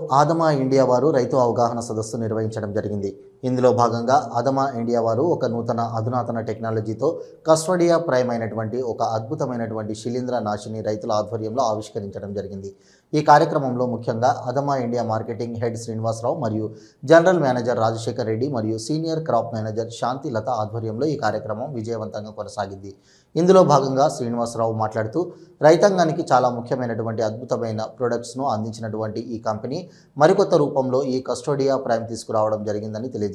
ఆదమా India వారు రైతు అవగాహన సదస్సు నిర్వహించడం జరిగింది. ఇందులో భాగంగా అదమా ఇండియా వారు ఒక నూతన అధునాతన టెక్నాలజీతో కస్టోడియా ప్రైమ్ అయినటువంటి ఒక అద్భుతమైనటువంటి శిలీంద్ర నాశిని రైతుల ఆధ్వర్యంలో ఆవిష్కరించడం జరిగింది. ఈ కార్యక్రమంలో ముఖ్యంగా Adama India marketing head Srinivasarao మరియు జనరల్ మేనేజర్ రాజశేఖర్ రెడ్డి మరియు senior crop manager Shanti Latha ఆధ్వర్యంలో ఈ కార్యక్రమం విజయవంతంగా కొనసాగింది. ఇందులో భాగంగా శ్రీనివాసరావు మాట్లాడుతూ రైతాంగానికి చాలా ముఖ్యమైనటువంటి అద్భుతమైన ప్రొడక్ట్స్ను అందించినటువంటి ఈ కంపెనీ మరికొత్త రూపంలో ఈ కస్టోడియా ప్రైమ్ తీసుకురావడం జరిగిందని తెలియజేశారు.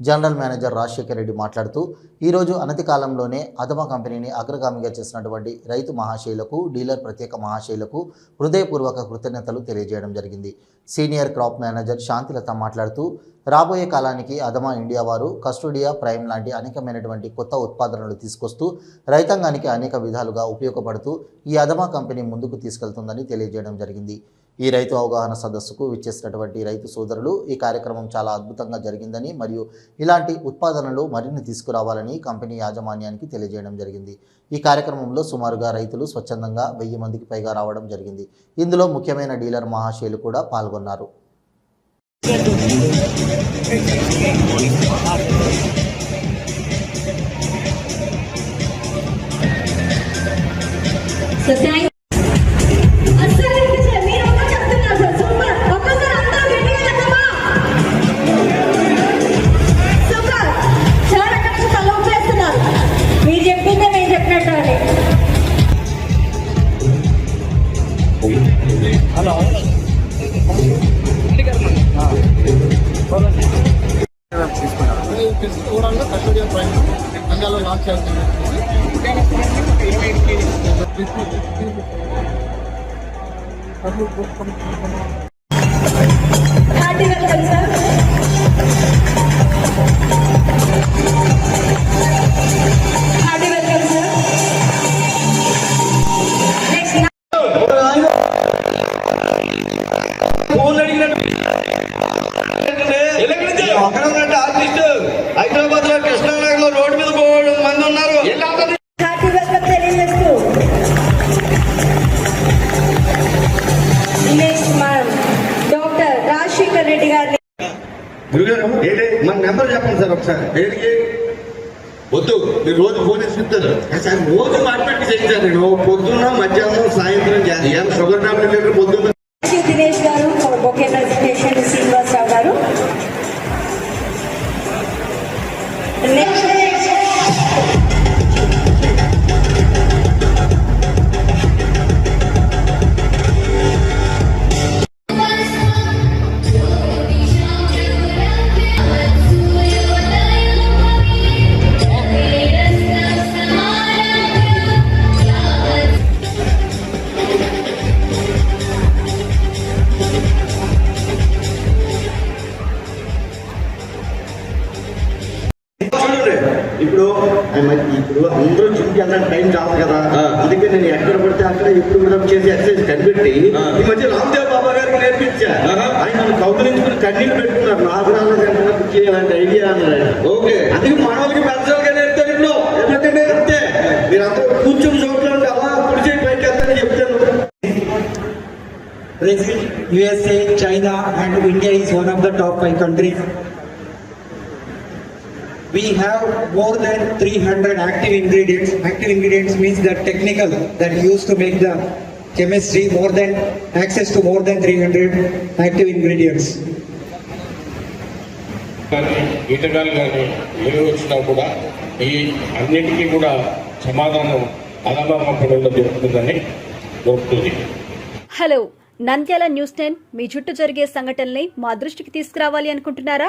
జనరల్ మేనేజర్ రాజశేఖర్ రెడ్డి మాట్లాడుతూ ఈరోజు అనతి కాలంలోనే అదమ కంపెనీని అగ్రగామిగా చేసినటువంటి రైతు మహాశైలకు డీలర్ ప్రత్యేక మహాశైలకు హృదయపూర్వక కృతజ్ఞతలు తెలియజేయడం జరిగింది. సీనియర్ క్రాప్ మేనేజర్ శాంతిలత మాట్లాడుతూ రాబోయే కాలానికి అదమా ఇండియా వారు కస్టోడియా ప్రైమ్ లాంటి అనేకమైనటువంటి కొత్త ఉత్పాదనలు తీసుకొస్తూ రైతాంగానికి అనేక విధాలుగా ఉపయోగపడుతూ ఈ అదమా కంపెనీ ముందుకు తీసుకెళ్తుందని తెలియజేయడం జరిగింది. ఈ రైతు అవగాహన సదస్సుకు విచ్చేసినటువంటి రైతు సోదరులు ఈ కార్యక్రమం చాలా అద్భుతంగా జరిగిందని మరియు ఇలాంటి ఉత్పాదనలు మరిన్ని తీసుకురావాలని కంపెనీ యాజమాన్యానికి తెలియజేయడం జరిగింది. ఈ కార్యక్రమంలో సుమారుగా రైతులు స్వచ్ఛందంగా వెయ్యి మందికి పైగా రావడం జరిగింది. ఇందులో ముఖ్యమైన డీలర్ మహాశయులు కూడా పాల్గొన్నారు. So thank తీసుకున్నాను. కస్టోడియల్ ట్రైన్ రంగాల్లో లాంచ్ చేస్తున్నాను సార్ గురుగారు ఏంటి మన నెంబర్ చెప్పండి సార్ ఒకసారి. దేనికి వద్దు మీరు రోజు ఫోన్ ఇస్తారు సార్ రోజు మాట్లాడి చేయించారు. నేను పొద్దున్న మధ్యాహ్నం సాయంత్రం చేయాలి ఏం షుగర్ టాబ్లెట్ లేదు పొద్దున్న శ్రీ దినేష్ గారు బొకే ప్రెజెంటేషన్ శ్రీనివాసరావు గారు. మరి ఇప్పుడు అందరూ జిమ్కి వెళ్ళడానికి టైం కదా ఆ. అందుకే నేను ఎక్కడ పడితే అక్కడ ఎప్పుడు కూడా చేసి ఎక్సర్సైజ్ కనిపెట్టి. ఈ మధ్య రామ్దేవ్ బాబా గారికి నేర్పించా. ఆయన నన్ను కౌగులించుకుని కన్నీళ్ళు పెట్టుకున్నారు నాకు చేయాలంటే ఐడియా అన్నాడు ఓకే అందుకే మనవాళ్ళకి పెద్దలుగా నేర్పుతారు ఇప్పుడు ఎందుకంటే అంతే మీరు అందరూ కూర్చుని చోట్ల అలా కుడి చేయి పైకి వెళ్తారని చెప్తాను Brazil, USA, China, and India is one of the top five countries. We have more than 300 active ingredients. Active ingredients means the technical that used to make the chemistry more than access to more than 300 active ingredients. కానీ ఈతగాలు కానీ ఏమి వచ్చినా కూడా ఈ అన్నిటికీ కూడా సమాధానం అలబాపడంలో దొరుకుతుందని దొరుకుతుంది హలో నంద్యాల న్యూస్ టెన్ మీ చుట్టూ జరిగే సంఘటనల్ని మా దృష్టికి తీసుకురావాలి అనుకుంటున్నారా